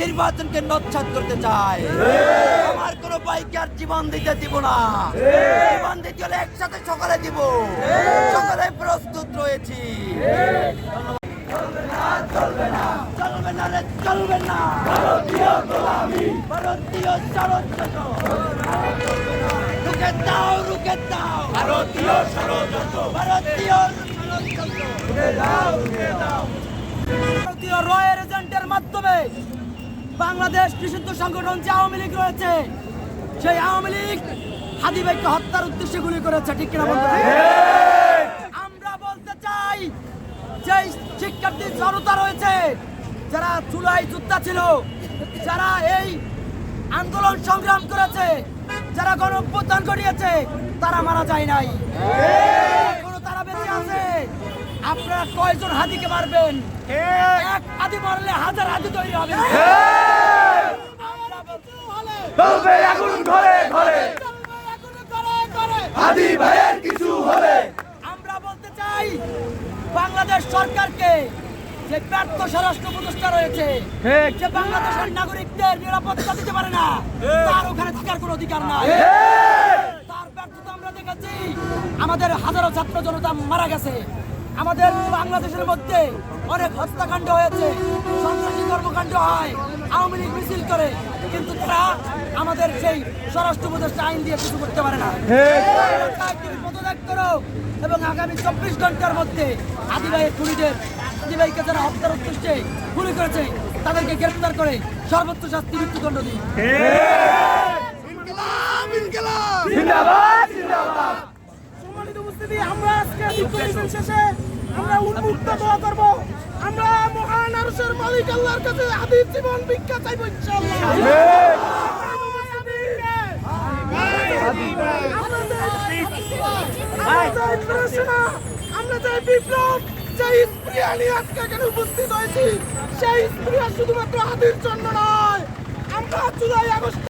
নির্বাচনকে নচ্ছাদ করতে চায়। আমার কোনো বাইকে আর জীবন দিতে দিব না। জীবন দিতে হলে একসাথে সকালে দিব। সকালে প্রস্তুত রয়েছি। চলবে ভারতীয় ষড়যন্ত্র। রুখে দাও রুখে দাও। ভারতীয় ভারতীয় ষড়যন্ত্র। বাংলাদেশ নিষিদ্ধ সংগঠন যে আওয়ামী লীগ রয়েছে, সেই আওয়ামী লীগ হাদি ভাইকে হত্যার উদ্দেশ্যে গুলি করেছে, ঠিক কিনা বন্ধুরা? আমরা বলতে চাই যে শিক্ষার্থী জনতা রয়েছে, যারা চুলাই যোদ্ধা ছিল, যারা এই আন্দোলন সংগ্রাম করেছে, যারা গণ অভ্যুত্থান ঘটিয়েছে, তারা মারা যায় নাই। তারা বেঁচে আছে। আপনারা কয়জন হাদিকে মারবেন? এক হাদি মারলে হাজার হাদি তৈরি হবে। চলবে আগুন ঘরে ঘরে। এখনও। হাদি ভাইয়ের কিছু হলে আমরা বলতে চাই বাংলাদেশ সরকারকে যে ব্যর্থ স্বরাষ্ট্র উপদেষ্টা রয়েছে যে বাংলাদেশের নাগরিকদের নিরাপত্তা দিতে পারে না। তার ওখানে থাকার কোনো অধিকার নাই। তার ব্যর্থতা আমরা দেখেছি। আমাদের হাজারো ছাত্র জনতা মারা গেছে। আমাদের বাংলাদেশের মধ্যে অনেক হত্যাকাণ্ড হয়েছে সন্ত্রাসী কর্মকাণ্ড হয় আওয়ামী লীগ মিছিল করে কিন্তু তারা আমাদের সেই স্বরাষ্ট্র উপদেষ্টা আইন দিয়ে কিছু করতে পারে না। পদত্যাগ করো এবং আগামী চব্বিশ ঘণ্টার মধ্যে আদিবাহী খুনিদের আদিবাহীকে যারা হত্যার উদ্দেশ্যে গুলি করেছে তাদেরকে গ্রেপ্তার করে সর্বোচ্চ শাস্তি মৃত্যুদণ্ড দিই জিন্দাবাদ জিন্দাবাদ সম্মানিত উপস্থিতি আমরা আজকে ডিক্লারেশন শেষে আমরা উন্মুক্ত দোয়া করব। আমরা মহান আরশের মালিক আল্লাহর কাছে আদির জীবন ভিক্ষা চাইব, ইনশাআল্লাহ। আমরা যে বিপ্লব, যে স্প্রিয়া নিয়ে আজকে এখানে উপস্থিত হয়েছি, সেই স্প্রিয়া শুধুমাত্র হাতির জন্য নয়, আমরা জুলাই আগস্ট